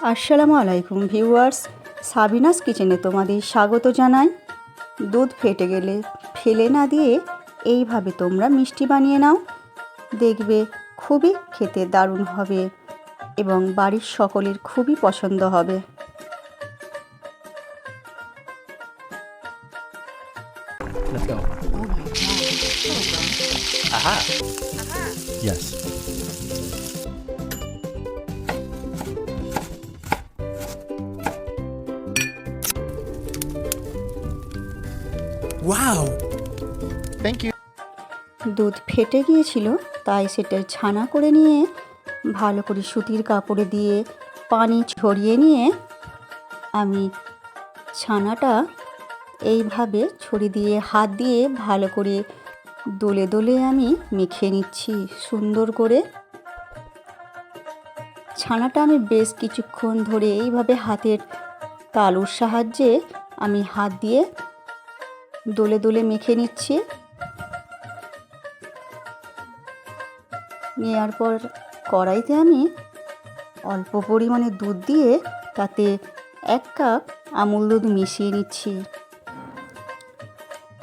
আসসালামু আলাইকুম viewers Sabinus কিচেনে তোমাদের স্বাগত জানাই দুধ ফেটে গেলে ফেলে না দিয়ে এইভাবে তোমরা মিষ্টি বানিয়ে নাও দেখবে খুবই খেতে দারুণ হবে এবং বাড়ির সকলের খুবই পছন্দ হবে Let's go. Oh my god. Aha. Yes. Wow. Thank you. দুধ ফেটে গিয়েছিল তাই সেটা ছানা করে নিয়ে ভালো করে সুতির কাপড়ে দিয়ে পানি ছড়িয়ে নিয়ে আমি ছানাটা এইভাবে ছড়ি দিয়ে হাত দিয়ে ভালো করে দোলে দোলে আমি মেখে নিচ্ছি সুন্দর করে ছানাটা আমি বেশ কিছুক্ষণ ধরে এইভাবে হাতের তালুর সাহায্যে আমি হাত দিয়ে দোলে দোলে মেখে নিচ্ছি। নেওয়ার পর কড়াইতে আমি অল্প পরিমাণে দুধ দিয়ে তাতে এক কাপ আমুল দুধ মিশিয়ে নিচ্ছি।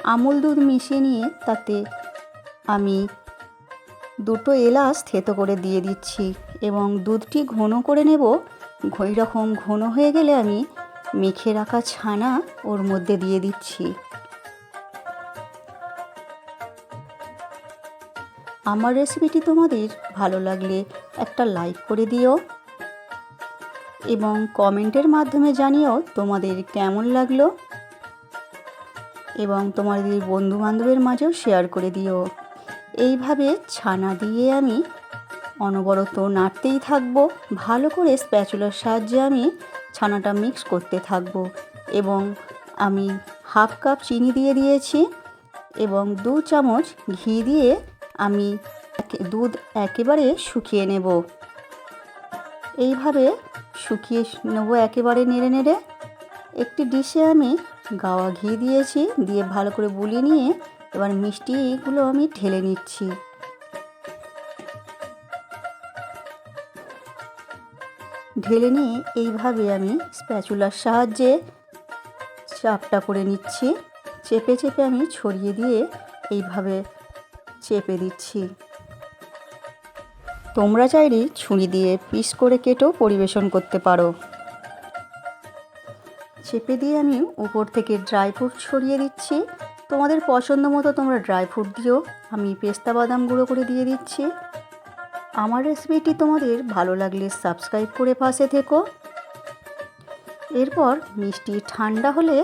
আমুল দুধ মিশিয়ে নিয়ে তাতে আমি দুটো এলাচ থেতো করে দিয়ে দিচ্ছি এবং দুধটি ঘন করে নেব। রকম ঘন হয়ে গেলে আমি মেখে রাখা ছানা ওর মধ্যে দিয়ে দিচ্ছি। আমার রেসিপিটি তোমাদের ভালো লাগলে একটা লাইক করে দিও এবং কমেন্টের মাধ্যমে জানিও তোমাদের কেমন লাগল এবং তোমাদের বন্ধু বান্ধবের মাঝেও শেয়ার করে দিও। এইভাবে ছানা দিয়ে আমি অনবরত নাড়তেই থাকব, ভালো করে স্প্যাচুলার সাহায্যে আমি ছানাটা মিক্স করতে থাকব এবং আমি হাফ কাপ চিনি দিয়ে দিয়েছি এবং দু চামচ ঘি দিয়ে আমি দুধ একেবারে শুকিয়ে নেব। এইভাবে শুকিয়ে নেব একেবারে নেড়ে নেড়ে। একটি ডিশে আমি গাওয়া ঘি দিয়েছি, দিয়ে ভালো করে বুলিয়ে নিয়ে এবার মিষ্টিগুলো আমি ঢেলে নিচ্ছি। ঢেলে নিয়ে এইভাবে আমি স্প্যাচুলার সাহায্যে চাপটা করে নিচ্ছি। চেপে চেপে আমি ছড়িয়ে দিয়ে এইভাবে চেপে দিচ্ছি। তোমরা চাইলে ছুরি দিয়ে পিস করে কেটেও পরিবেশন করতে পারো। চেপে দিয়ে আমি উপর থেকে ড্রাই ফ্রুট ছড়িয়ে দিচ্ছি। তোমাদের পছন্দ মতো তোমরা ড্রাই ফ্রুট দিও আমি পেস্তা বাদাম গুঁড়ো করে দিয়ে দিচ্ছি। আমার রেসিপিটি তোমাদের ভালো লাগলে সাবস্ক্রাইব করে পাশে থেকো। এরপর মিষ্টি ঠান্ডা হলে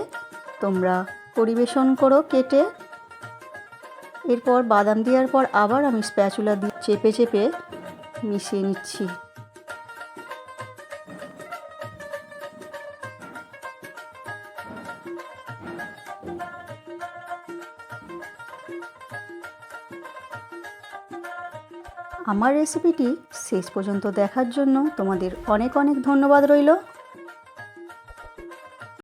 তোমরা পরিবেশন করো কেটে। এরপর বাদাম দেওয়ার পর আবার আমি স্প্যাচুলা দিয়ে চেপে চেপে মিশিয়ে নিচ্ছি। আমার রেসিপিটি শেষ পর্যন্ত দেখার জন্য তোমাদের অনেক অনেক ধন্যবাদ রইল।